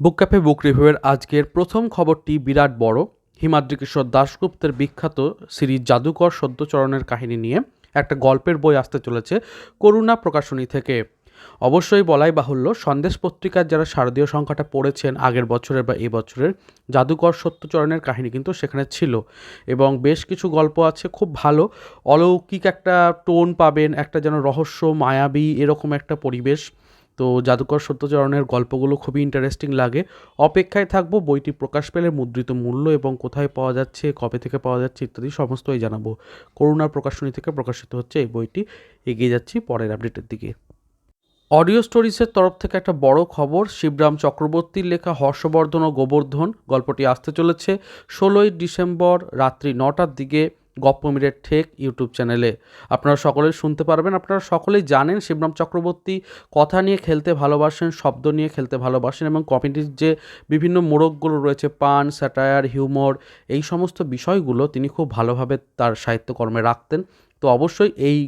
বুক cafe বুক রিভিউয়ের আজকের প্রথম খবরটি বিরাট বড়। হিমাদ্রি কিশোর দাশগুপ্তের বিখ্যাত সিরিজ জাদুকর সদ্যচরণের কাহিনী নিয়ে একটা গল্পের বই আসতে চলেছে করুণা প্রকাশনী থেকে। অবশ্যই বলাই বাহুল্য, সন্দেশ পত্রিকার যারা শারদীয় সংখ্যাটা পড়েছেন আগের বছরের বা এই বছরের, জাদুকর সত্যচরণের কাহিনী কিন্তু সেখানে ছিল এবং বেশ কিছু গল্প আছে খুব ভালো। অলৌকিক একটা টোন পাবেন, একটা যেন রহস্য, মায়াবী, এরকম একটা পরিবেশ। তো জাদুকর সত্যচরণের গল্পগুলো খুবই ইন্টারেস্টিং লাগে। অপেক্ষায় থাকব, বইটি প্রকাশ পেলে মুদ্রিত মূল্য এবং কোথায় পাওয়া যাচ্ছে, কবে থেকে পাওয়া যাচ্ছে ইত্যাদি সমস্তই জানাব। করুণা প্রকাশনী থেকে প্রকাশিত হচ্ছে এই বইটি। এগিয়ে যাচ্ছি পরের আপডেটের দিকে। অডিও স্টোরিজের তরফ থেকে একটা বড় খবর, শিবরাম চক্রবর্তীর লেখা হর্ষবর্ধন ও গোবর্ধন, গল্পটি আসতে চলেছে ষোলোই ডিসেম্বর রাত্রি নটার দিকে। গপ্পমিরের ঠেক ইউটিউব চ্যানেলে। আপনারা সকলেই শুনতে পারবেন, আপনারা সকলেই জানেন শিবরাম চক্রবর্তী কথা নিয়ে খেলতে ভালোবাসেন, শব্দ নিয়ে খেলতে ভালোবাসেন এবং কমেডির যে বিভিন্ন মোড়কগুলো রয়েছে, পান, স্যাটায়ার, হিউমর, এই সমস্ত বিষয়গুলো তিনি খুব ভালোভাবে তার সাহিত্যকর্মে রাখতেন। তো অবশ্যই এই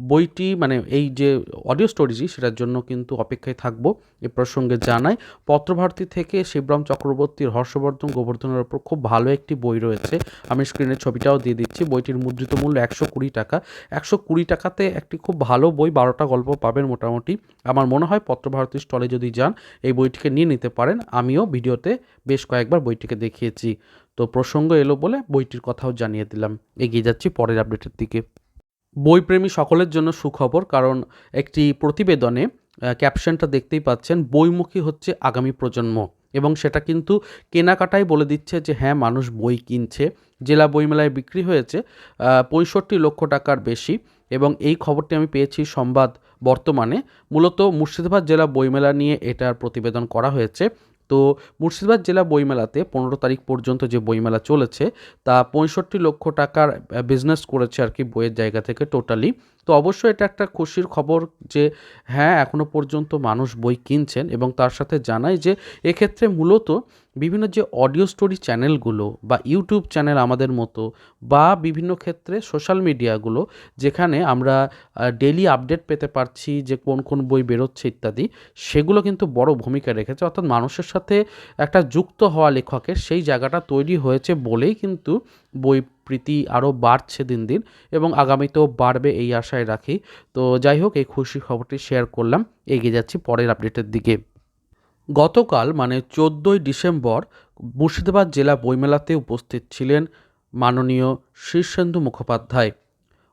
বইটি মানে এই যে অডিও স্টোরিজি সেটার জন্য কিন্তু অপেক্ষায় থাকব এ প্রসঙ্গে জানাই। পত্রভারতী থেকে শিবরাম চক্রবর্তীর হর্ষবর্ধন গোবর্ধনের ওপর খুব ভালো একটি বই রয়েছে। আমি স্ক্রিনের ছবিটাও দিয়ে দিচ্ছি। বইটির মুদ্রিত মূল্য একশো কুড়ি টাকা। একশো কুড়ি টাকাতে একটি খুব ভালো বই, বারোটা গল্প পাবেন মোটামুটি। আমার মনে হয় পত্রভারতী স্টলে যদি যান, এই বইটিকে নিয়ে নিতে পারেন। আমিও ভিডিওতে বেশ কয়েকবার বইটিকে দেখিয়েছি। তো প্রসঙ্গ এলো বলে বইটির কথাও জানিয়ে দিলাম। এগিয়ে যাচ্ছি পরের আপডেটের দিকে। বইপ্রেমী সকলের জন্য সুখবর, কারণ একটি প্রতিবেদনে ক্যাপশনটা দেখতেই পাচ্ছেন, বইমুখী হচ্ছে আগামী প্রজন্ম। এবং সেটা কিন্তু কেনাকাটাই বলে দিচ্ছে যে হ্যাঁ মানুষ বই কিনছে, জেলা বইমেলায় বিক্রি হয়েছে পঁয়ষট্টি লক্ষ টাকার বেশি। এবং এই খবরটি আমি পেয়েছি সংবাদ বর্তমানে। মূলত মুর্শিদাবাদ জেলা বইমেলা নিয়ে এটার প্রতিবেদন করা হয়েছে। তো মুর্শিদাবাদ জেলা বইমেলাতে পনেরো তারিখ পর্যন্ত যে বইমেলা চলেছে, তা পঁয়ষট্টি লক্ষ টাকার বিজনেস করেছে আর কি বইয়ের জায়গা থেকে টোটালি তো অবশ্যই এটা একটা খুশির খবর যে হ্যাঁ এখনও পর্যন্ত মানুষ বই কিনছেন এবং তার সাথে জানাই যে, এক্ষেত্রে মূলত বিভিন্ন যে অডিও স্টোরি চ্যানেলগুলো বা ইউটিউব চ্যানেল আমাদের মতো বা বিভিন্ন ক্ষেত্রে সোশ্যাল মিডিয়াগুলো যেখানে আমরা ডেলি আপডেট পেতে পারছি যে কোন কোন বই বেরোচ্ছে ইত্যাদি, সেগুলো কিন্তু বড় ভূমিকা রেখেছে। অর্থাৎ মানুষের সাথে একটা যুক্ত হওয়া লেখকের সেই জায়গাটা তৈরি হয়েছে বলেই কিন্তু বই প্রীতি আরও বাড়ছে দিন দিন এবং আগামীতেও বাড়বে এই আশায় রাখি। তো যাই হোক, এই খুশি খবরটি শেয়ার করলাম। এগিয়ে যাচ্ছি পরের আপডেটের দিকে। গতকাল মানে চোদ্দোই ডিসেম্বর, মুর্শিদাবাদ জেলা বইমেলাতে উপস্থিত ছিলেন মাননীয় শীর্ষেন্দু মুখোপাধ্যায়।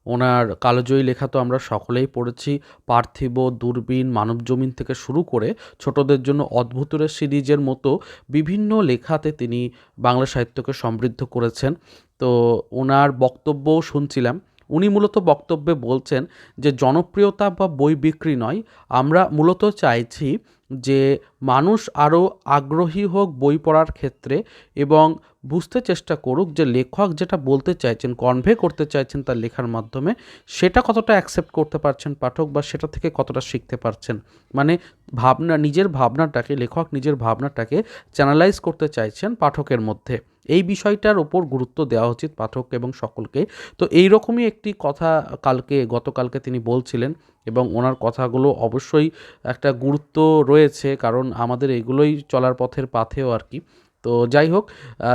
ওনার কালোজয়ী লেখা তো আমরা সকলেই পড়েছি, পার্থিব, দূরবীন মানবজমিন থেকে শুরু করে ছোটদের জন্য অদ্ভুতরের সিরিজের মতো বিভিন্ন লেখাতে তিনি বাংলা সাহিত্যকে সমৃদ্ধ করেছেন। তো ওনার বক্তব্যও শুনছিলাম। উনি মূলত বক্তব্যে বলছেন যে, জনপ্রিয়তা বা বই বিক্রি নয়। আমরা মূলত চাইছি যে, মানুষ আরও আগ্রহী হোক বই পড়ার ক্ষেত্রে এবং বুঝতে চেষ্টা করুক যে, লেখক যেটা বলতে চাইছেন কনভে করতে চাইছেন তার লেখার মাধ্যমে, সেটা কতটা অ্যাকসেপ্ট করতে পারছেন পাঠক বা সেটা থেকে কতটা শিখতে পারছেন? মানে ভাবনা, নিজের ভাবনাটাকে, লেখক নিজের ভাবনাটাকে চ্যানালাইজ করতে চাইছেন পাঠকের মধ্যে। এই বিষয়টার ওপর গুরুত্ব দেওয়া উচিত পাঠক এবং সকলকে। তো এই রকমই একটি কথা কালকে, গতকালকে তিনি বলছিলেন এবং ওনার কথাগুলো অবশ্যই একটা গুরুত্ব রয়েছে কারণ আমাদের এগুলোই চলার পথের পাথেও আর কি। তো যাই হোক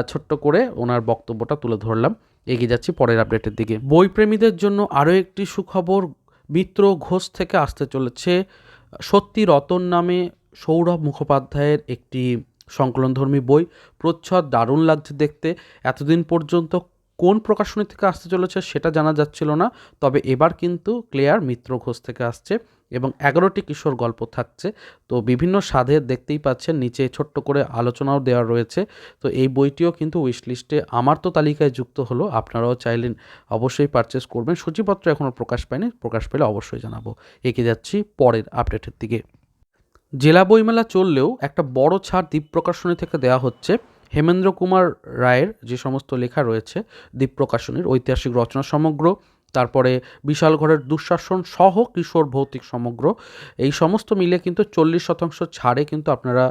ছোট্ট করে ওনার বক্তব্যটা তুলে ধরলাম। এগিয়ে যাচ্ছি পরের আপডেটের দিকে। বইপ্রেমীদের জন্য আরও একটি সুখবর, মিত্র ঘোষ থেকে আসতে চলেছে সত্যি রতন নামে সৌরভ মুখোপাধ্যায়ের একটি সংকলনধর্মী বই। প্রচ্ছদ দারুণ লাগছে দেখতে। এতদিন পর্যন্ত কোন প্রকাশনী থেকে আসতে চলেছে সেটা জানা যাচ্ছিল না। তবে এবার কিন্তু ক্লেয়ার মিত্র ঘোষ থেকে আসছে এবং এগারোটি কিশোর গল্প থাকছে। তো বিভিন্ন স্বাদের দেখতেই পাচ্ছেন, নিচে ছোট্ট করে আলোচনাও দেওয়া রয়েছে। তো এই বইটিও কিন্তু উইশ লিস্টে আমার তো তালিকায় যুক্ত হলো, আপনারাও চাইলেন অবশ্যই পারচেস করবেন। সূচিপত্র এখনও প্রকাশ পায়নি, প্রকাশ পেলে অবশ্যই জানাব। এগিয়ে যাচ্ছি পরের আপডেটের দিকে। জেলা বইমেলা চললেও একটা বড় ছাড় দ্বীপ প্রকাশনী থেকে দেওয়া হচ্ছে। হেমেন্দ্র কুমার রায়ের যে সমস্ত লেখা রয়েছে দ্বীপ প্রকাশনীর ঐতিহাসিক রচনা সমগ্র, তারপরে বিশাল ঘরের দুঃশাসন সহ কিশোর ভৌতিক সমগ্র, এই সমস্ত মিলে কিন্তু চল্লিশ শতাংশ ছাড়ে কিন্তু আপনারা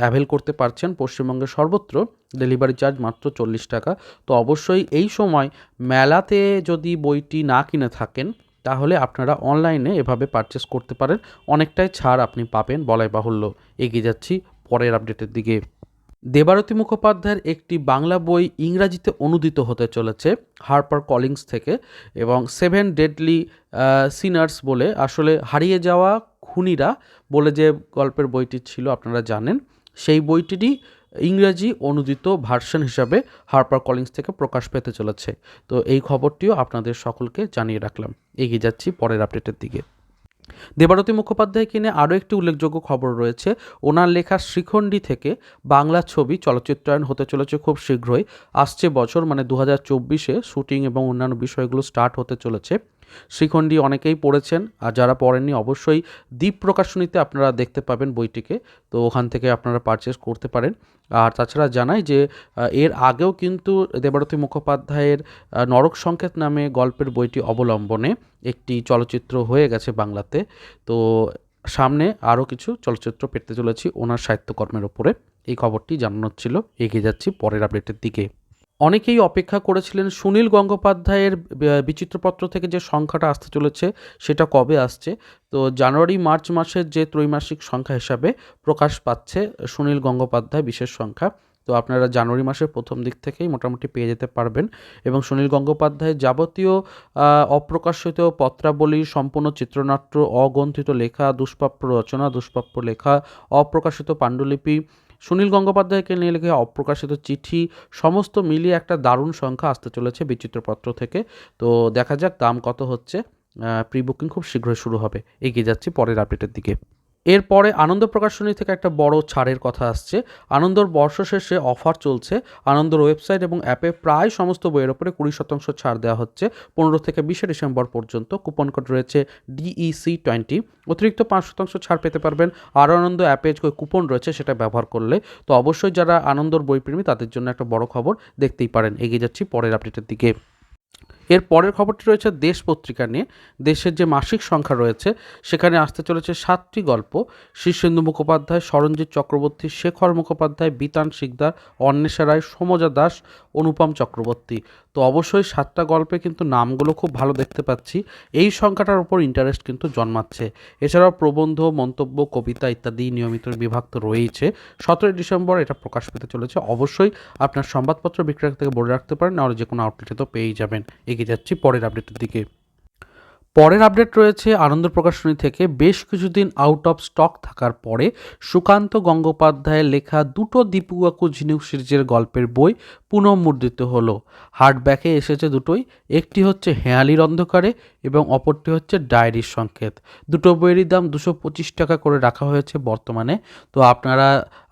অ্যাভেল করতে পারছেন পশ্চিমবঙ্গের সর্বত্র। ডেলিভারি চার্জ মাত্র চল্লিশ টাকা। তো অবশ্যই এই সময় মেলাতে যদি বইটি না কিনে থাকেন তাহলে আপনারা অনলাইনে এভাবে পারচেস করতে পারেন। অনেকটাই ছাড় আপনি পাবেন বলাই বাহুল্য। এগিয়ে যাচ্ছি পরের আপডেটের দিকে। দেবারতী মুখোপাধ্যায়ের একটি বাংলা বই ইংরাজিতে অনুদিত হতে চলেছে, হারপার কলিংস থেকে, এবং সেভেন ডেডলি সিনার্স বলে। আসলে হারিয়ে যাওয়া খুনিরা বলে যে গল্পের বইটি ছিল, আপনারা জানেন। সেই বইটিরই ইংরাজি অনুদিত ভার্সন হিসাবে হারপার কলিংস থেকে প্রকাশ পেতে চলেছে। তো এই খবরটিও আপনাদের সকলকে জানিয়ে রাখলাম। এগিয়ে যাচ্ছি পরের আপডেটের দিকে। দেবারতী মুখোপাধ্যায়কে নিয়ে আরও একটি উল্লেখযোগ্য খবর রয়েছে। ওনার লেখা শ্রীখণ্ডী থেকে বাংলা ছবি চলচ্চিত্রায়ন হতে চলেছে খুব শীঘ্রই। আসছে বছর মানে দু হাজার চব্বিশে শ্যুটিং এবং অন্যান্য বিষয়গুলো স্টার্ট হতে চলেছে। শ্রীখণ্ডী অনেকেই পড়েছেন, আর যারা পড়েননি অবশ্যই দ্বীপ প্রকাশনীতে আপনারা দেখতে পাবেন বইটিকে। তো ওখান থেকে আপনারা পারচেস করতে পারেন। আর তাছাড়া জানাই যে এর আগেও কিন্তু দেবারতী মুখোপাধ্যায়ের নরক সংকেত নামে গল্পের বইটি অবলম্বনে একটি চলচ্চিত্র হয়ে গেছে বাংলাতে। তো সামনে আরও কিছু চলচ্চিত্র পেতে চলেছি ওনার সাহিত্যকর্মের ওপরে। এই খবরটি জানানোর ছিল। এগিয়ে যাচ্ছি পরের আপডেটের দিকে। অনেকেই অপেক্ষা করেছিলেন সুনীল গঙ্গোপাধ্যায়ের বিচিত্রপত্র থেকে যে সংখ্যাটা আসতে চলেছে সেটা কবে আসছে। তো জানুয়ারি, মার্চ মাসের যে ত্রৈমাসিক সংখ্যা হিসাবে প্রকাশ পাচ্ছে সুনীল গঙ্গোপাধ্যায় বিশেষ সংখ্যা। তো আপনারা জানুয়ারি মাসের প্রথম দিক থেকেই মোটামুটি পেয়ে যেতে পারবেন। এবং সুনীল গঙ্গোপাধ্যায়ের যাবতীয় অপ্রকাশিত পত্রাবলী, সম্পূর্ণ চিত্রনাট্য অগ্রন্থিত লেখা, দুষ্প্রাপ্য রচনা, দুষ্প্রাপ্য লেখা, অপ্রকাশিত পাণ্ডুলিপি সুনীল গঙ্গোপাধ্যায়কে নিয়ে লিখে অপ্রকাশিত চিঠি, সমস্ত মিলিয়ে একটা দারুণ সংখ্যা আসতে চলেছে বিচিত্রপত্র থেকে। তো দেখা যাক দাম কত হচ্ছে। প্রি বুকিং খুব শীঘ্রই শুরু হবে। এগিয়ে যাচ্ছি পরের আপডেটের দিকে। এরপরে আনন্দ প্রকাশনী থেকে একটা বড় ছাড়ের কথা আসছে। আনন্দর বর্ষ শেষে অফার চলছে। আনন্দর ওয়েবসাইট এবং অ্যাপে প্রায় সমস্ত বইয়ের ওপরে কুড়ি শতাংশ ছাড় দেওয়া হচ্ছে। পনেরো থেকে বিশে ডিসেম্বর পর্যন্ত কুপন কোড রয়েছে ডিইসি টোয়েন্টি অতিরিক্ত পাঁচ শতাংশ ছাড় পেতে পারবেন। আরও আনন্দ অ্যাপে যে কুপন রয়েছে সেটা ব্যবহার করলে। তো অবশ্যই যারা আনন্দর বইপ্রেমী তাদের জন্য একটা বড় খবর দেখতেই পারেন। এগিয়ে যাচ্ছি পরের আপডেটের দিকে। এর পরের খবরটি রয়েছে দেশ পত্রিকা নিয়ে। দেশের যে মাসিক সংখ্যা রয়েছে, সেখানে আসতে চলেছে সাতটি গল্প। শীর্ষেন্দু মুখোপাধ্যায় সরঞ্জিৎ চক্রবর্তী, শেখর মুখোপাধ্যায়, বিতান শিকদার, অন্বেষা রায়, সমজা দাস, অনুপম চক্রবর্তী। তো অবশ্যই সাতটা গল্পে কিন্তু নামগুলো খুব ভালো দেখতে পাচ্ছি। এই সংখ্যাটার উপর ইন্টারেস্ট কিন্তু জন্মাচ্ছে। এছাড়াও প্রবন্ধ, মন্তব্য, কবিতা ইত্যাদি নিয়মিত বিভাগ তো রয়েছে সতেরোই ডিসেম্বর এটা প্রকাশ পেতে চলেছে। অবশ্যই আপনার সংবাদপত্র বিক্রেতা থেকে বলে রাখতে পারেন, নাহলে যে কোনো আউটলেটে তো পেয়েই যাবেন। এগিয়ে যাচ্ছি পরের আপডেটের দিকে। পরের আপডেট রয়েছে আনন্দ প্রকাশনী থেকে। বেশ কিছুদিন আউট অফ স্টক থাকার পরে সুকান্ত গঙ্গোপাধ্যায়ের লেখা দুটো দীপুয়াকু ঝিনুক সিরিজের গল্পের বই পুনঃমুদ্রিত হলো। হার্ডব্যাকে এসেছে দুটোই, একটি হচ্ছে হেঁয়ালির অন্ধকারে এবং অপরটি হচ্ছে ডায়েরির সংকেত। দুটো বইয়েরই দাম দুশো পঁচিশ টাকা করে রাখা হয়েছে বর্তমানে। তো আপনারা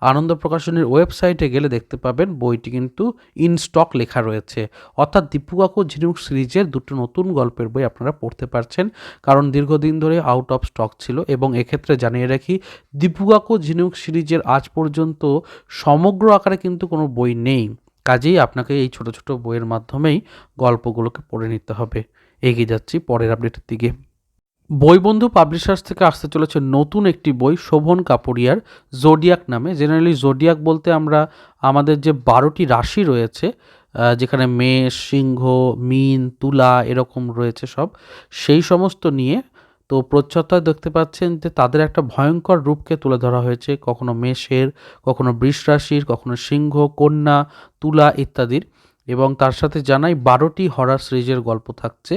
আনন্দ প্রকাশনীর ওয়েবসাইটে গেলে দেখতে পাবেন বইটি কিন্তু ইন স্টক লেখা রয়েছে। অর্থাৎ দীপুকাকু ঝিনুক সিরিজের দুটো নতুন গল্পের বই আপনারা পড়তে পারছেন, কারণ দীর্ঘদিন ধরে আউট অফ স্টক ছিল এবং এক্ষেত্রে জানিয়ে রাখি, দীপুকাকু ঝিনুক সিরিজের আজ পর্যন্ত সমগ্র আকারে কিন্তু কোনো বই নেই। কাজেই আপনাকে এই ছোট ছোট বইয়ের মাধ্যমেই গল্পগুলোকে পড়ে নিতে হবে। এগিয়ে যাচ্ছি পরের আপডেটের দিকে। বইবন্ধু পাবলিশার্স থেকে আসতে চলেছে নতুন একটি বই, শোভন কাপুরিয়ার জোডিয়াক নামে। জেনারেলি জোডিয়াক বলতে আমরা আমাদের যে বারোটি রাশি রয়েছে যেখানে মেষ, সিংহ, মিন, তুলা এরকম রয়েছে সব, সেই সমস্ত নিয়ে তো প্রচ্ছদটা দেখতে পাচ্ছেন যে তাদের একটা ভয়ঙ্কর রূপকে তুলে ধরা হয়েছে, কখনো মেষের, কখনো বৃষ রাশির কখনো সিংহ, কন্যা, তুলা ইত্যাদির। এবং তার সাথে জানাই বারোটি হরার সিরিজের গল্প থাকছে।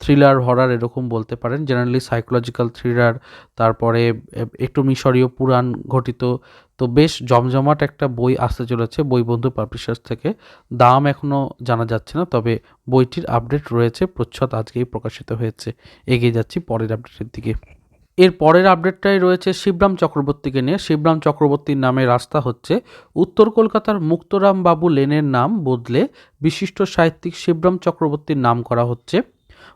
থ্রিলার হরার এরকম বলতে পারেন। জেনারেলি সাইকোলজিক্যাল থ্রিলার তারপরে একটু মিশরীয় পুরাণ ঘটিত তো বেশ জমজমাট একটা বই আসতে চলেছে বই বন্ধু পাবলিশার্স থেকে। দাম এখনও জানা যাচ্ছে না, তবে বইটির আপডেট রয়েছে, প্রচ্ছদ আজকেই প্রকাশিত হয়েছে। এগিয়ে যাচ্ছি পরের আপডেটের দিকে। এর পরের আপডেটটাই রয়েছে শিবরাম চক্রবর্তীকে নিয়ে। শিবরাম চক্রবর্তীর নামে রাস্তা হচ্ছে, উত্তর কলকাতার মুক্তরাম বাবু লেনের নাম বদলে বিশিষ্ট সাহিত্যিক শিবরাম চক্রবর্তীর নাম করা হচ্ছে।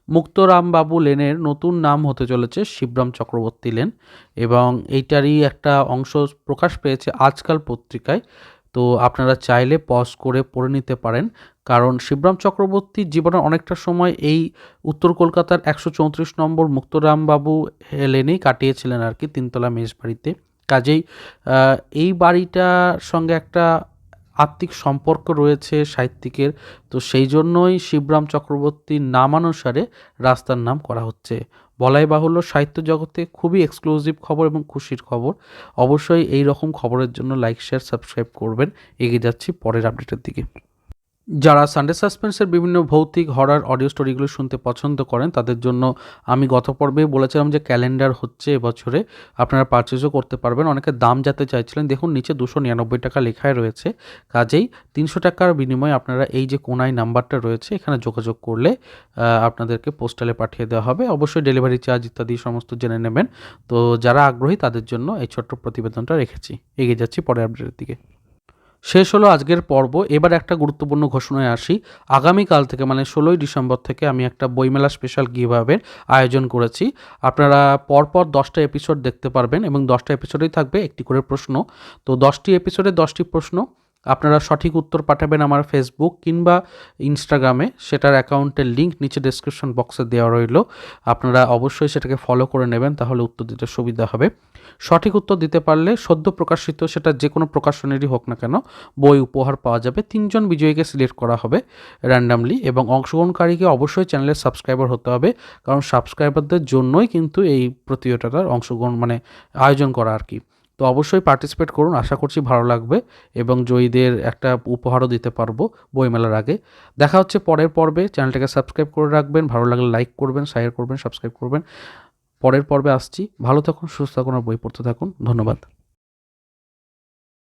মুক্তরামবাবু লেনের নতুন নাম হতে চলেছে শিবরাম চক্রবর্তী লেন এবং এইটারই একটা অংশ প্রকাশ পেয়েছে আজকাল পত্রিকায়। তো আপনারা চাইলে পজ করে পড়ে নিতে পারেন। কারণ শিবরাম চক্রবর্তীর জীবনের অনেকটা সময় এই উত্তর কলকাতার একশো চৌত্রিশ নম্বর মুক্তরামবাবু লেনেই কাটিয়েছিলেন আর কি তিনতলা মেষ বাড়িতে কাজেই এই বাড়িটার সঙ্গে একটা আত্মিক সম্পর্ক রয়েছে সাহিত্যিকের। তো সেই জন্যই শিবরাম চক্রবর্তীর নামানুসারে রাস্তার নাম করা হচ্ছে। বলাই বাহুল্য, সাহিত্য জগতে খুবই এক্সক্লুসিভ খবর এবং খুশির খবর। অবশ্যই এই রকম খবরের জন্য লাইক শেয়ার সাবস্ক্রাইব করবেন। এগিয়ে যাচ্ছি পরের আপডেটের দিকে। যারা সানডে সাসপেন্সের বিভিন্ন ভৌতিক হরার অডিও স্টোরিগুলো শুনতে পছন্দ করেন, তাদের জন্য আমি গত পর্বে বলেছিলাম যে ক্যালেন্ডার হচ্ছে এবছরে আপনারা পারচেজও করতে পারবেন। অনেকে দাম যাতে চাইছিলেন, দেখুন নিচে দুশো নিরানব্বই টাকা লেখায় রয়েছে। কাজেই তিনশো টাকার বিনিময়ে আপনারা এই যে কোনাই নাম্বারটা রয়েছে, এখানে যোগাযোগ করলে আপনাদেরকে পোস্টালে পাঠিয়ে দেওয়া হবে। অবশ্যই ডেলিভারি চার্জ ইত্যাদি সমস্ত জেনে নেবেন। তো যারা আগ্রহী, তাদের জন্য এই ছোট্ট প্রতিবেদনটা রেখেছি। এগিয়ে যাচ্ছি পরের আপডেটের দিকে। শেষ হলো আজকের পর্ব। এবার একটা গুরুত্বপূর্ণ ঘোষণায় আসি। আগামীকাল থেকে মানে ষোলোই ডিসেম্বর থেকে আমি একটা বইমেলা স্পেশাল গিভাবের আয়োজন করেছি। আপনারা পরপর দশটা এপিসোড দেখতে পারবেন এবং দশটা এপিসোডেই থাকবে একটি করে প্রশ্ন। তো দশটি এপিসোডে দশটি প্রশ্ন। আপনারা সঠিক উত্তর পাঠাবেন আমার ফেসবুক কিংবা ইনস্টাগ্রামে সেটার অ্যাকাউন্টের লিঙ্ক নিচে ডেসক্রিপশন বক্সে দেওয়া রইল। আপনারা অবশ্যই সেটাকে ফলো করে নেবেন, তাহলে উত্তর দিতে সুবিধা হবে। সঠিক উত্তর দিতে পারলে সদ্য প্রকাশিত, সেটা যে কোনো প্রকাশনেরই হোক না কেন, বই উপহার পাওয়া যাবে। তিনজন বিজয়ীকে সিলেক্ট করা হবে র্যান্ডামলি এবং অংশগ্রহণকারীকে অবশ্যই চ্যানেলের সাবস্ক্রাইবার হতে হবে। কারণ সাবস্ক্রাইবারদের জন্যই কিন্তু এই প্রতিযোগিতাটার অংশগ্রহণ মানে আয়োজন করা আর কি। তো অবশ্যই পার্টিসিপেট করুন, আশা করছি ভালো লাগবে এবং জয়ীদের একটা উপহারও দিতে পারব বইমেলার আগে। দেখা হচ্ছে পরের পর্বে। চ্যানেলটাকে সাবস্ক্রাইব করে রাখবেন, ভালো লাগলে লাইক করবেন শেয়ার করবেন সাবস্ক্রাইব করবেন। পরের পর্বে আসছি। ভালো থাকুন, সুস্থ থাকুন আর বই পড়তে থাকুন। ধন্যবাদ।